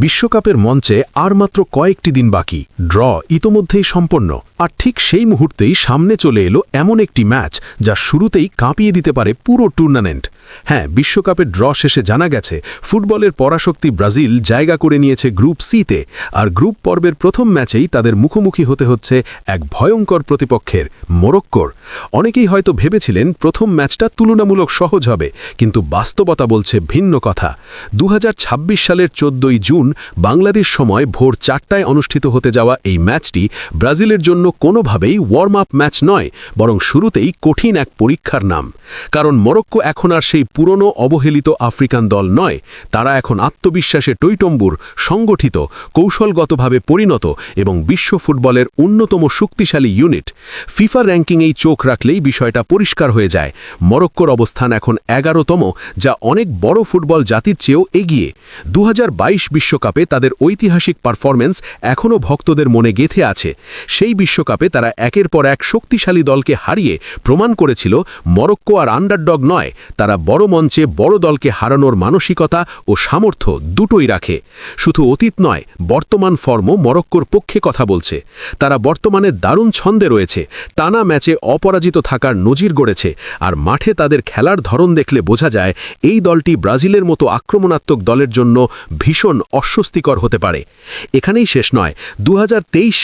বিশ্বকাপের মঞ্চে আর মাত্র কয়েকটি দিন বাকি। ড্র ইতোমধ্যেই সম্পন্ন। আর ঠিক সেই মুহূর্তেই সামনে চলে এলো এমন একটি ম্যাচ যা শুরুতেই কাঁপিয়ে দিতে পারে পুরো টুর্নামেন্ট। হ্যাঁ বিশ্বকাপের ড্র শেষে জানা গেছে, ফুটবলের পরাশক্তি ব্রাজিল জায়গা করে নিয়েছে গ্রুপ সিতে আর গ্রুপ পর্বের প্রথম ম্যাচেই তাদের মুখোমুখি হতে হচ্ছে এক ভয়ঙ্কর প্রতিপক্ষের মোরক্কোর। অনেকেই হয়তো ভেবেছিলেন প্রথম ম্যাচটা তুলনামূলক সহজ হবে, কিন্তু বাস্তবতা বলছে ভিন্ন কথা। দু হাজার ছাব্বিশ সালের চোদ্দই জুন বাংলাদেশ সময় ভোর চারটায় অনুষ্ঠিত হতে যাওয়া এই ম্যাচটি ব্রাজিলের জন্য কোনোভাবেই ওয়ার্ম আপ ম্যাচ নয়, বরং শুরুতেই কঠিন এক পরীক্ষার নাম। কারণ মরক্কো এখন আর সেই পুরনো অবহেলিত আফ্রিকান দল নয়, তারা এখন আত্মবিশ্বাসে টৈটম্বুর, সংগঠিত, কৌশলগতভাবে পরিণত এবং বিশ্ব ফুটবলের অন্যতম শক্তিশালী ইউনিট ফিফা র্যাঙ্কিংয়েই চোখ রাখলেই বিষয়টা পরিষ্কার হয়ে যায়। মরক্কোর অবস্থান এখন এগারোতম, যা অনেক বড় ফুটবল জাতির চেয়েও এগিয়ে। দু বিশ্বকাপে তাদের ঐতিহাসিক পারফরমেন্স এখনও ভক্তদের মনে গেথে আছে। সেই বিশ্বকাপে তারা একের পর এক শক্তিশালী দলকে হারিয়ে প্রমাণ করেছিল মরক্কো আর আন্ডারডগ নয়, তারা বড় মঞ্চে বড় দলকে হারানোর মানসিকতা ও সামর্থ্য দুটোই রাখে। শুধু অতীত নয়, বর্তমান ফর্মও মরক্কোর পক্ষে কথা বলছে। তারা বর্তমানে দারুণ ছন্দে রয়েছে, টানা ম্যাচে অপরাজিত থাকার নজির গড়েছে আর মাঠে তাদের খেলার ধরন দেখলে বোঝা যায় এই দলটি ব্রাজিলের মতো আক্রমণাত্মক দলের জন্য ভীষণ অস্বস্তিকর হতে পারে। এখানেই শেষ নয় দু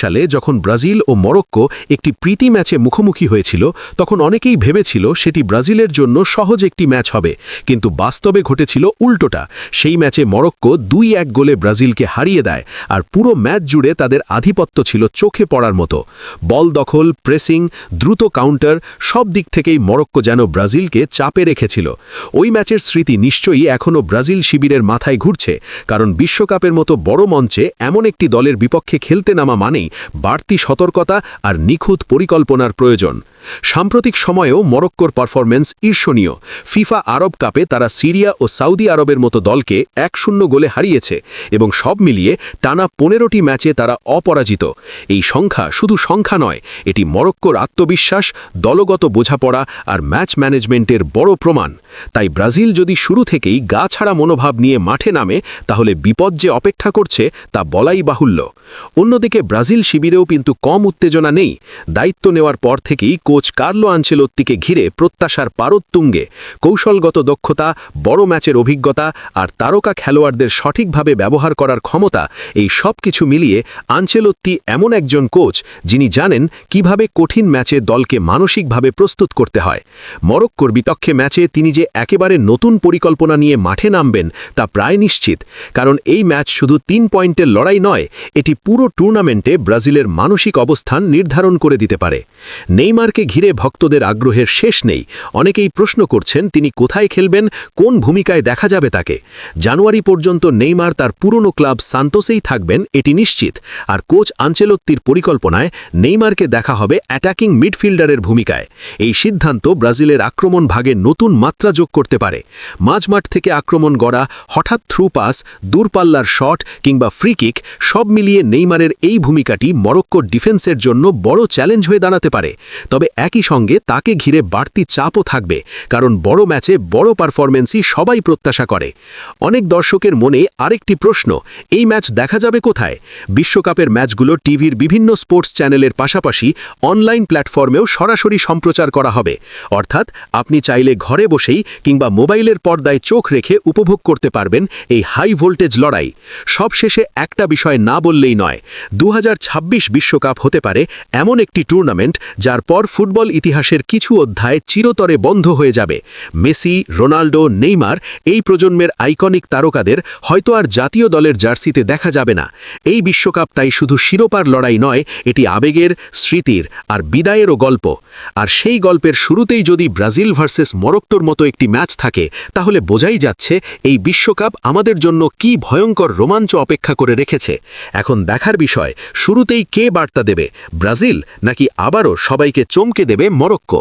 সালে যখন ব্রাজিল ও মরক্কো একটি প্রীতি ম্যাচে মুখোমুখি হয়েছিল, তখন অনেকেই ভেবেছিল সেটি ব্রাজিলের জন্য সহজ একটি ম্যাচ হবে, কিন্তু বাস্তবে ঘটেছিল উল্টোটা। সেই ম্যাচে মরক্কো দুই এক গোলে ব্রাজিলকে হারিয়ে দেয়, আর পুরো ম্যাচ জুড়ে তাদের আধিপত্য ছিল চোখে পড়ার মতো। বল দখল, প্রেসিং, দ্রুত কাউন্টার, সব দিক থেকেই মরক্কো যেন ব্রাজিলকে চাপে রেখেছিল। ওই ম্যাচের স্মৃতি নিশ্চয়ই এখনও ব্রাজিল শিবিরের মাথায় ঘুরছে, কারণ বিশ্বকাপের মতো বড় মঞ্চে এমন একটি দলের বিপক্ষে খেলতে নামা মানেই বাড়তি সতর্কতা আর নিখুঁত পরিকল্পনার প্রয়োজন। সাম্প্রতিক সময়েও মরক্কোর পারফরমেন্স ঈর্ষণীয়। ফিফা আরব কাপে তারা সিরিয়া ও সৌদি আরবের মতো দলকে এক শূন্য গোলে হারিয়েছে এবং সব মিলিয়ে টানা পনেরোটি ম্যাচে তারা অপরাজিত। এই সংখ্যা শুধু সংখ্যা নয়, এটি মরক্কোর আত্মবিশ্বাস, দলগত বোঝাপড়া আর ম্যাচ ম্যানেজমেন্টের বড় প্রমাণ। তাই ব্রাজিল যদি শুরু থেকেই গা ছাড়া মনোভাব নিয়ে মাঠে নামে, তাহলে বিপদ যে অপেক্ষা করছে তা বলাই বাহুল্য। অন্যদিকে ব্রাজিল শিবিরেও কিন্তু কম উত্তেজনা নেই। দায়িত্ব নেওয়ার পর থেকেই কোচ কার্লো আঞ্চেলত্তিকে ঘিরে প্রত্যাশার পারোত্তুঙ্গে কৌশলগত দক্ষতা, বড় ম্যাচের অভিজ্ঞতা আর তারকা খেলোয়াড়দের সঠিকভাবে ব্যবহার করার ক্ষমতা, এই সব কিছু মিলিয়ে আঞ্চেলত্তি এমন একজন কোচ যিনি জানেন কীভাবে কঠিন ম্যাচে দলকে মানসিকভাবে প্রস্তুত করতে হয়। মরক্কোর বিপক্ষে ম্যাচে তিনি যে একেবারে নতুন পরিকল্পনা নিয়ে মাঠে নামবেন তা প্রায় নিশ্চিত, কারণ এই ম্যাচ শুধু তিন পয়েন্টের লড়াই নয়, এটি পুরো টুর্নামেন্টে ব্রাজিলের মানসিক অবস্থান নির্ধারণ করে দিতে পারে। নেইমারকে ঘিরে ভক্তদের আগ্রহের শেষ নেই। অনেকেই প্রশ্ন করছেন, তিনি কোথায় খেলবেন, কোন ভূমিকায় দেখা যাবে তাকে? জানুয়ারি পর্যন্ত নেইমার তার পুরনো ক্লাব সান্তোসেই থাকবেন, এটি নিশ্চিত। আর কোচ আঞ্চেলত্তির পরিকল্পনায় নেইমারকে দেখা হবে অ্যাটাকিং মিডফিল্ডারের ভূমিকায়। এই সিদ্ধান্ত ব্রাজিলের আক্রমণ ভাগে নতুন মাত্রা যোগ করতে পারে। মাঝমাঠ থেকে আক্রমণ গড়া, হঠাৎ থ্রু পাস, দূরপাল্লার শট কিংবা ফ্রি কিক সব মিলিয়ে নেইমারের এই ভূমিকাটি মরক্কোর ডিফেন্সের জন্য বড় চ্যালেঞ্জ হয়ে দাঁড়াতে পারে। তবে একই সঙ্গে তাকে ঘিরে বাড়তি চাপও থাকবে, কারণ বড় ম্যাচে বড় পারফরমেন্সই সবাই প্রত্যাশা করে। অনেক দর্শকের মনে আরেকটি প্রশ্ন, এই ম্যাচ দেখা যাবে কোথায়? বিশ্বকাপের ম্যাচগুলো টিভির বিভিন্ন স্পোর্টস চ্যানেলের পাশাপাশি অনলাইন প্ল্যাটফর্মেও সরাসরি সম্প্রচার করা হবে। অর্থাৎ আপনি চাইলে ঘরে বসেই কিংবা মোবাইলের পর্দায় চোখ রেখে উপভোগ করতে পারবেন এই হাই ভোল্টেজ লড়াই। সবশেষে একটা বিষয় না বললেই নয়, দু বিশ্বকাপ হতে পারে। এমন একটি টুর্নামেন্ট যার পর ফুটবল ইতিহাসের কিছু অধ্যায় চিরতরে বন্ধ হয়ে যাবে। মেসি রোনাল্ডো নেইমার এই প্রজন্মের আইকনিক তারকাদের হয়তো আর জাতীয় দলের জার্সিতে দেখা যাবে না। এই বিশ্বকাপ তাই শুধু শিরোপার লড়াই নয়, এটি আবেগের, স্মৃতির আর বিদায়েরও গল্প। আর সেই গল্পের শুরুতেই যদি ব্রাজিল ভার্সেস মরক্টোর মতো একটি ম্যাচ থাকে, তাহলে বোঝাই যাচ্ছে এই বিশ্বকাপ আমাদের জন্য কি ভয়ঙ্কর রোমাঞ্চ অপেক্ষা করে রেখেছে। এখন দেখার বিষয়, শুরুতেই কে বার্তা দেবে? ব্রাজিল নাকি আবারও সবাইকে চমকে দেবে মরক্কো?